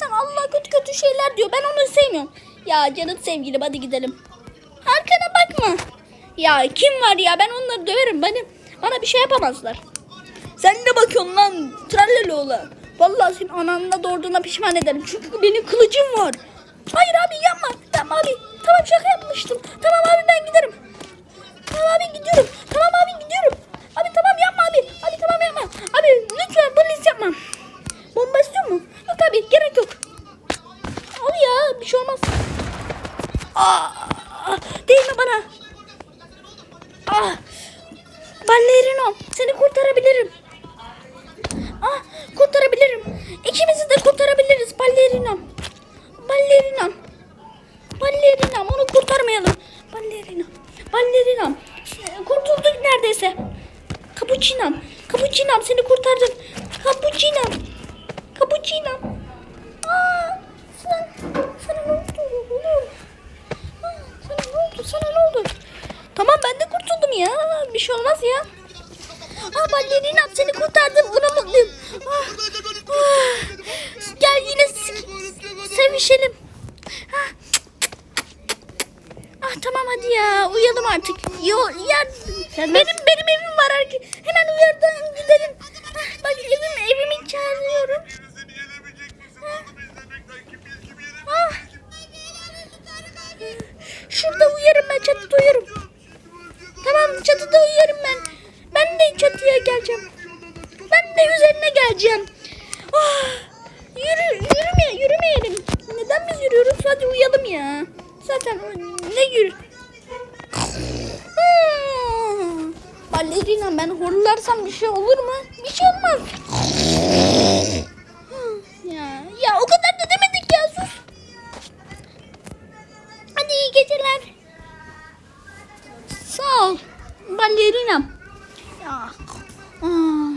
zaten Allah kötü kötü şeyler diyor. Ben onu sevmiyorum. Ya canım sevgilim hadi gidelim. Arkana bakma. Ya kim var ya ben onları döverim. Bana, bana bir şey yapamazlar. Sen ne bakıyorsun lan Tralleloğlu? Vallahi senin ananla doğurduğuna pişman ederim. Çünkü benim kılıcım var. Hayır abi yapma. Tamam abi. Tamam şaka yapmıştım. Tamam abi. Bir şey olmaz. Aa, değme bana. Ah, ballerino seni kurtarabilirim. Ah, kurtarabilirim. İkimizi de kurtarabiliriz ballerino. Ballerino. Ballerina onu kurtarmayalım. Ballerina. Ballerina. Kurtulduk neredeyse. Kapuçinam. Kapuçinam seni kurtardım. Kapuçinam. Kapuçinam. Aa, sen, sana ne oldu oğlum? Aa, sana ne oldu? Tamam ben de kurtuldum ya. Bir şey olmaz ya. Aa ballerina seni kurtardım. Buna mutluyum. Ah, ah. Gel yine sevişelim. Ah, Ah tamam hadi ya uyuyalım artık. Yo ya benim benim evim var artık. Hemen uyardan gidelim. Ah, bak evim evimi çağırıyorum. Birisini yenemeyecek misin? Onu izlemekten kim bil kim yenemeyecek Ah. Şurada uyarım ben çatıda uyarım. Tamam çatıda uyarım ben. Ben de çatıya geleceğim. Ben de üzerine geleceğim. Ah, yürü, yürüme, yürümeyelim. Neden biz yürüyoruz? Hadi uyalım ya. Zaten ne yürü? Hmm. Ballerina ben horlarsam bir şey olur mu? Bir şey olmaz. İyi geceler. Sağ ol. Ballerina. Ya. Aa.